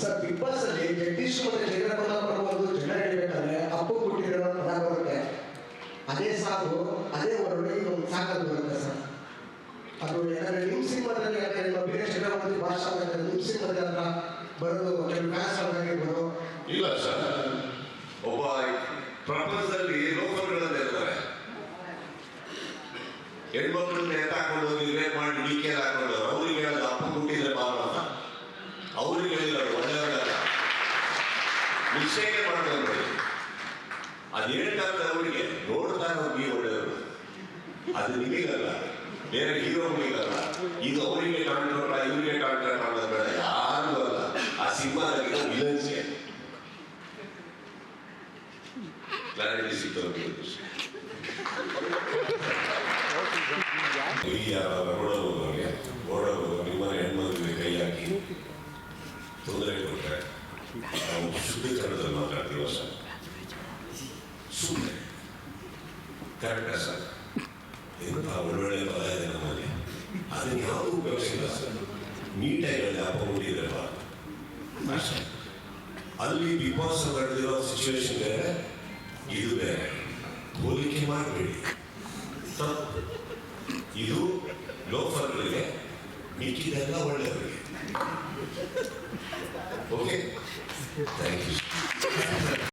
Sir, big boss ಅಲ್ಲಿ ಜಗದೀಶ್ ಮತ್ತೆ ಜಗನ್ನಾಥ ಒಂದು ಜನ ಹೇಳ್ಬೇಕಾದ್ರೆ ಅಪ್ಪು ಕೊಟ್ಟಿರೋ ಪದ ಬರುತ್ತೆ. ಅದೇ ಸಾಕು, ಅದೇ ಹೊರಗಡೆ ಒಂದು ಸಾಕದು ಬರುತ್ತೆ ಸರ್. ಅದು ಯಾಕಂದ್ರೆ ನಿಮ್ ಸಿನಿಮಾದಲ್ಲಿ ಯಾಕಂದ್ರೆ ನಿಮ್ಮ ಬೇರೆ ಚಕ್ರವರ್ತಿ ಭಾಷಾ ನಿಮ್ ಸಿನಿಮಾದಲ್ಲಿ ಅಂತ ಬರೋದು ಆಗಿರ್ಬೋದು ಇಲ್ಲ ಸರ್. ಒಬ್ಬ ಪ್ರಪಂಚದಲ್ಲಿ ಲೋಕಗಳಲ್ಲಿ ಇರ್ತಾರೆ. ಹೆಣ್ಮಕ್ಳನ್ನ ಎತ್ತಾಕೊಂಡು ಹೋಗಿ ರೇಪ್ ಮಾಡಿ ಡಿಕೆ ಹಾಕೊಂಡು ಅವ್ರಿಗೆ ಹೇಳೋದು ಅಪ್ಪ ಹುಟ್ಟಿದ್ರೆ ಬಾರ ಅಂತ ಅವ್ರಿಗೆ ಹೇಳಿಲ್ಲ ಒಳ್ಳೆಯವರಲ್ಲ ಮಿಸ್ಟೇಕ್ ಮಾಡಬೇಕು ಅದು ಹೇಳ್ತಾರೆ ಅವರಿಗೆ ನೋಡ್ತಾರೆ ಅವ್ರಿಗೆ ಒಳ್ಳೆಯವರು. ಅದು ನಿಮಗಲ್ಲ. ಬೇರೆ ಹೀರೋಗಳಿಗಲ್ಲ ಇದು ಅವರಿಗೆ ಕಾಂಟ್ರೋಲ್ ಇವರಿಗೆ ಕಾಂಟ್ರೋಲ್ ಮಾಡೋದು ಬೇಡ. ಯಾರು ಅಲ್ಲ. ಆ ಸಿನಿಮಾದಲ್ಲಿ ವಿಲನ್ಸೆ ಕ್ಲಾರಿಟಿ ಸಿಗ್ತದೆ ಕೈ ನಾವು ಶುದ್ಧೀಕರಣದಲ್ಲಿ ಮಾತಾಡ್ತೀವ ಸರ್ ಸುಮ್ಮನೆ ಕರೆಕ್ಟಾ ಸರ್ ಎಂಥ ಒಳ್ಳೊಳ್ಳೆ ಪದ ಇದೆ ನಮ್ಮಲ್ಲಿ ಅದನ್ನು ಯಾವುದೂ ಉಪಯೋಗಿಸಿಲ್ಲ ಸರ್ ನೀಟಾಗಿ ಹೇಳಿ ಅಪ್ಪ ಅಷ್ಟೇ ಅಲ್ಲಿ ಬಿಗ್ ಬಾಸ್ ನಡೆದಿರೋ ಸಿಚುವೇಶನ್ ಬೇರೆ ಇದು ಬೇರೆ ಹೋಲಿಕೆ ಮಾಡಬೇಡಿ ಇದು ಲೋಫರ್ಗಳಿಗೆ ಮಿಕ್ಕಿದೆಲ್ಲ ಒಳ್ಳೆಯವರಿಗೆ ಓಕೆ ಥ್ಯಾಂಕ್ ಯು